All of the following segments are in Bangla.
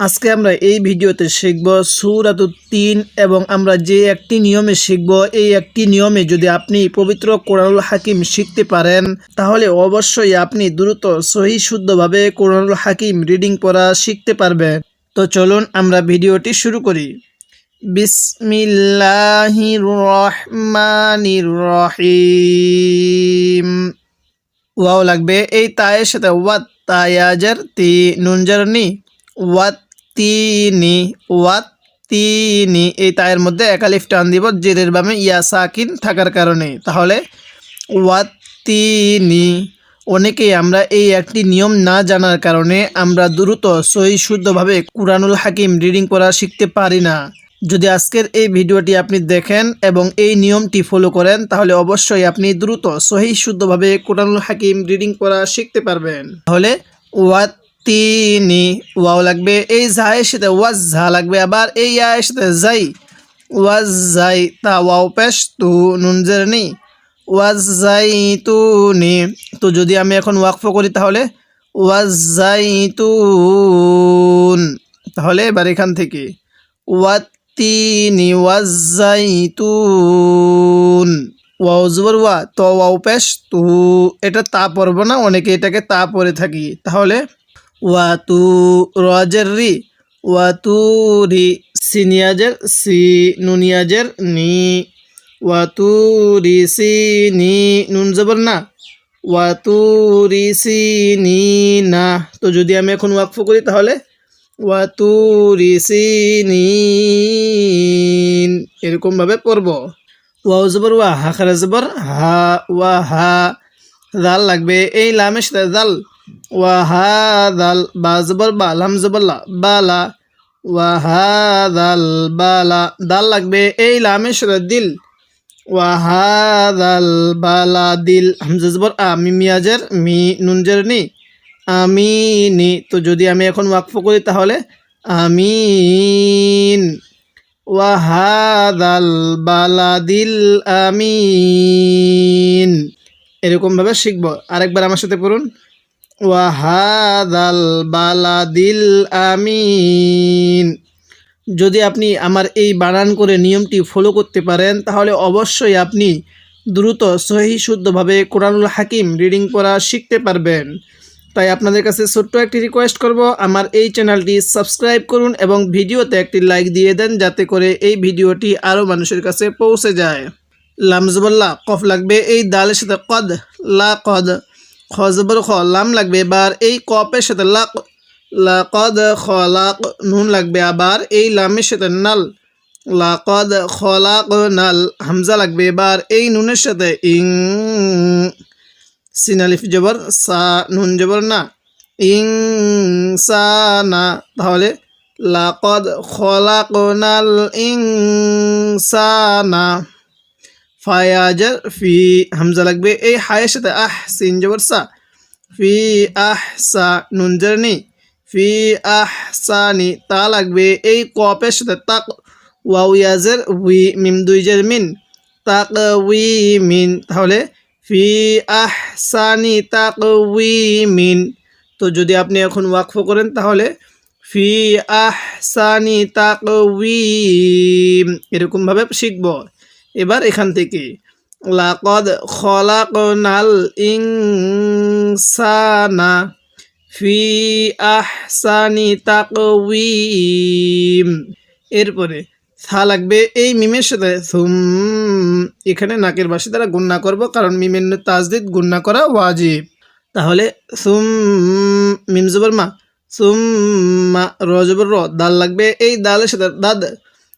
আজকে আমরা এই ভিডিওতে শিখব সুরাতুত তিন এবং আমরা যে একটি নিয়মে শিখব, এই একটি নিয়মে যদি আপনি পবিত্র কোরআনুল হাকিম শিখতে পারেন, তাহলে অবশ্যই আপনি দ্রুত সহি শুদ্ধভাবে কোরআনুল হাকিম রিডিং পড়া শিখতে পারবেন। তো চলুন আমরা ভিডিওটি শুরু করি। বিসমিল্লাহির রহমানির রহিম ওয়াও লাগবে, এই তায়ের সাথে ওয়াত তায়াজার তি নুনজারনি ওয়াত তিনি, ওয়াত তিনি। এই তায়ের মধ্যে একালিফ টান দিব জেরের বামে ইয়া সাকিন থাকার কারণে। তাহলে, ওয়াত তিনি। অনেকেই আমরা এই একটি নিয়ম না জানার কারণে আমরা দ্রুত, সহি, শুদ্ধভাবে কুরআনুল হাকিম রিডিং করা শিখতে পারি না। যদি আজকের এই ভিডিওটি আপনি দেখেন এবং এই নিয়মটি ফলো করেন, তাহলে অবশ্যই আপনি দ্রুত, সহি, শুদ্ধভাবে কোরআনুল হাকিম রিডিং করা শিখতে পারবেন। তাহলে, ওয়াত তিনি, ওয়াও লাগবে, এই জায়ের সাথে ওয়াজ ঝা লাগবে, আবার এই আয়ের সাথে যাই ওয়াজ যাই তা ওয়াও পেশ, তু নুনজেরনি ওয়াজ যাই তু নি, তো যদি আমি এখন ওয়াকফ করি তাহলে, ওয়াজ যাই তুন তাহলে এবার এখান থেকে তিনি, ওয়াজ যাই তুন ওয়াও জবর ওয়া, তো ওয়াও পেশ, তু, এটা তা পড়ব না, অনেকে এটাকে তা পরে থাকি, তাহলে ওয়াতু রজের রি ওয়াতু রি সিনিয়াজের সি নুনিয়াজের নি ওয়াতু রি সি নি নুন জবর না ওয়াতু রি সি নি। না তো যদি আমি এখন ওয়াকফ করি তাহলে ওয়াতু রি সি নি এরকমভাবে পড়ব। ওয়াও জবর ওয়া হা খারা জবর হা ওয়া হা জাল লাগবে, এই লামেশ জাল ওয়াহাদাল বা জবর বা লা বালা ওয়াহাদাল বালা দাল লাগবে এই সাথে দিল ওয়াহাদাল বালা দিল হামজা জবর আ মিমিয়াজের মি নুনজের নি আমিনি তো যদি আমি এখন ওয়াকফ করি তাহলে আমিন ওয়াহাদাল বালাদিল আমিন এরকমভাবে শিখব আরেকবার আমার সাথে পড়ুন ওয়াহাদাল বালাদিল আমিন। যদি আপনি আমার এই বানান করে নিয়মটি ফলো করতে পারেন, তাহলে অবশ্যই আপনি দ্রুত সহি শুদ্ধভাবে কোরআনুল হাকিম রিডিং করা শিখতে পারবেন। তাই আপনাদের কাছে ছোট্ট একটি রিকোয়েস্ট করব, আমার এই চ্যানেলটি সাবস্ক্রাইব করুন এবং ভিডিওতে একটি লাইক দিয়ে দেন, যাতে করে এই ভিডিওটি আরও মানুষের কাছে পৌঁছে যায়। লামজবল্লা, কফ লাগবে এই দালের সাথে, কদ, লা, কদ। খজবর খ, লাম লাগবে। এবার এই কপের সাথে লাক, লাকদ খলাক নুন লাগবে। আবার এই লামের সাথে নাল, লাকদ খলাক নাল হামজা লাগবে। এবার এই নুনের সাথে ইং সিনালিফ জবর, সা, নুন জবর না, ইং, সা, না। তাহলে লাকদ খলাক নাল, ইং, সা, না। ফায়াজার ফি হামজা লাগবে এই হায়ের সাথে আহ সিন জবর সা ফি আহ সা নুন জারনি ফি আহ সানি তা লাগবে এই কপের সাথে তাক ওয়াও ইয়াজের উই মিম দুই জের মিন তাক উই মিন তাহলে ফি আহ সানি তাক উই মিন তো যদি আপনি এখন ওয়াকফ করেন তাহলে ফি আহ সানি তাক উই এরকমভাবে শিখব। এবার এখান থেকে, লাকদ খলাকনাল ইনসানা ফি আহসানি তাকওয়িম। এরপরে, থা লাগবে এই মিমের সাথে থুম এখানে নাকের বাসি দ্বারা গুন্না করব, কারণ মিমের তাজদিদ গুন্না করা ওয়াজিব। তাহলে, সুম, মিম জবর মা, সুম মা, র জবর র, দাল লাগবে এই দালের সাথে, দাদ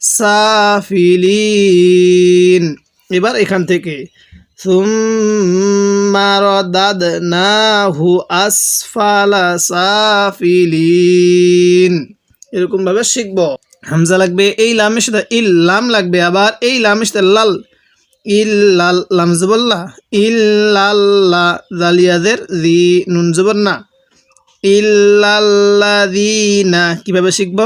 সাফিলিন। এবার এখান থেকে। সুম্মারদাদনাহু আসফালা সাফিলিন। এরকমভাবে শিখব। হামজা লাগবে এই লামের সাথে ইল লাম লাগবে আবার এই লামের সাথে লাল। ইল লাল লাম জবল্লা ইল লাল্লা জালিয়াদের রি নুন জবর না। কীভাবে শিখব?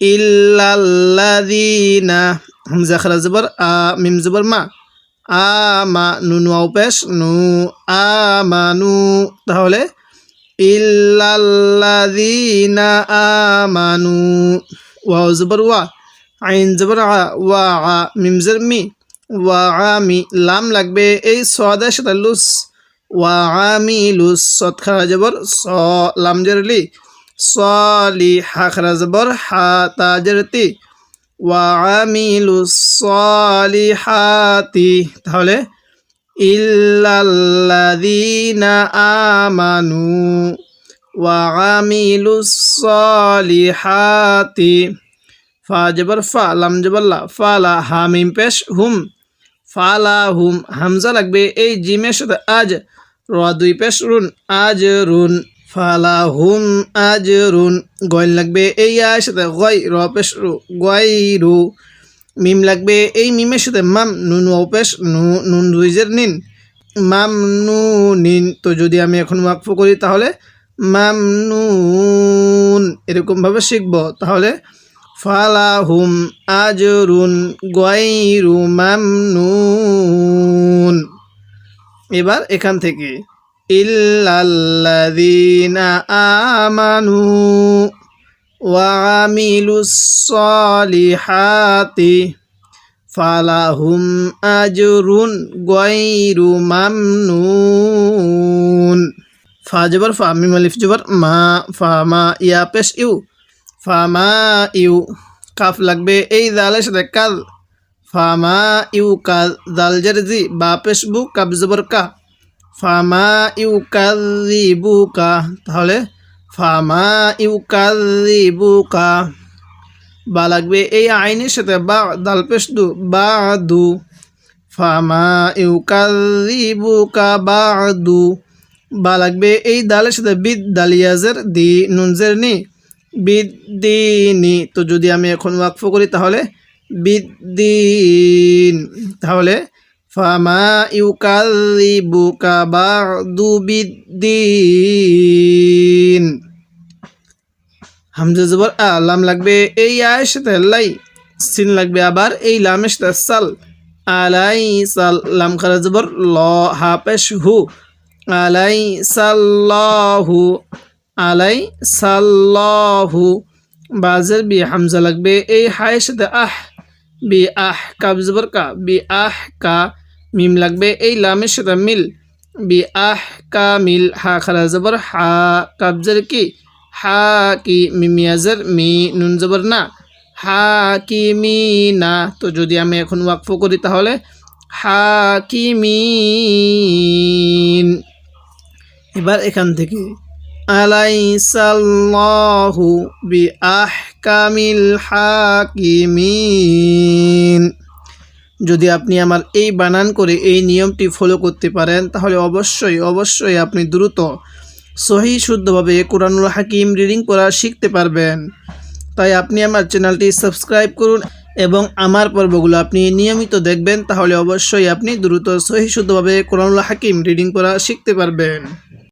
ইল্লাল্লাযীনা। হামজা খারা জবর, আ, মিম জবর মা। আমা নুন ওয়াও পেশ, নু, আমানু। তাহলে, ইল্লাল্লাযীনা আমানু। ওয়াও জবর, ওয়া। আইন জবর, আ, ওয়া, আ, মিম জবর, মি। ওয়া আমি লাম লাগবে। এই সদের সাথে লুস। ওয়া আমি লুস। সদ খারা জবর, স, লাম জরলি হা খারা জবর হা তা জরতি ওয়া তাহলে, ইল্লাল্লাযীনা আমানু ওয়া আমিলু সলিহাতি ফা জবর ফা, লাম ফালা হা মিম পেশ হুম, ফালা হুম হামজা লাগবে, এই জিমের সাথে আজ, র দুই পেশ রুন, আজ রুন। ফালা হুম আজ গয় লাগবে এই আয়ের সাথে গয় র পেশ রু গয় রু মিম লাগবে এই মিমের সাথে মাম, নুন ও পেশ নু নুন দুইজের নিন, মাম নু নিন। তো যদি আমি এখন ওয়াকফ করি তাহলে মাম নুন এরকমভাবে শিখব। তাহলে ফালাহুম আজরুন, গয়রু মামনুন এবার এখান থেকে ইল্লাল্লাযীনা আমানু ওয়া আমিলুস সলিহাতি ফালাহুম আজরুন গয়রু মামনুন। ফা জবর, ফা মিম আলিফ জবর, মা, ফা মা ইয়া পেশ ইউ ইউ, কাফ লাগবে এই দালের সাথে কাল ফামা ইউ কাল, দাল জারজি বা পেশ বু কাব জবর কা। ফামা ইউ কাযিবু তাহলে ফামা ইউ কাযিবু বা লাগবে এই আইনের সাথে বা দাল পেশ দু বা দু। ফামা ইউ কাযিবু বা দু। বা লাগবে এই দালের সাথে বিদ দালিয়াজের দি, নুনজের নি। বিদ্দিনি তো যদি আমি এখন ওয়াকফ করি তাহলে বিদ্দিন তাহলে ফামা ইউকাযিবুকা বাদু বিদ্দিন। হামজা জবর আ লাম লাগবে এই আয়ের সাথে লাই, সিন লাগবে আবার এই লামের সাথে সাল, আলাই সাল লাম খারা জবর ল, হাফেশ হু, আলাই সাল্লাহু আলাই সাল্লাহু। বাজের বি হামজা লাগবে এই হায়ের সাথে আহ, বি আহ কাব জবর কা, বি আহ কা মিম লাগবে, এই লামের সাথে মিল। বি আহ কা মিল, হা খারা জবর, হা কাবজের কি? হা কি মিমিয়াজের মি নুন জবর না। হা কি মি না। তো যদি আমি এখন ওয়াকফ করি তাহলে, হা কি মিন এবার এখান থেকে। আলাই আলাইসাল্লাহু বি আহকামিল হাকিমিন যদি আপনি আমার এই বানান করে এই নিয়মটি ফলো করতে পারেন, তাহলে অবশ্যই অবশ্যই আপনি দ্রুত সহি শুদ্ধভাবে কোরআনুল হাকিম রিডিং করা শিখতে পারবেন। তাই আপনি আমার চ্যানেলটি সাবস্ক্রাইব করুন এবং আমার পর্বগুলো আপনি নিয়মিত দেখবেন, তাহলে অবশ্যই আপনি দ্রুত সহি শুদ্ধভাবে কোরআনুল হাকিম রিডিং করা শিখতে পারবেন।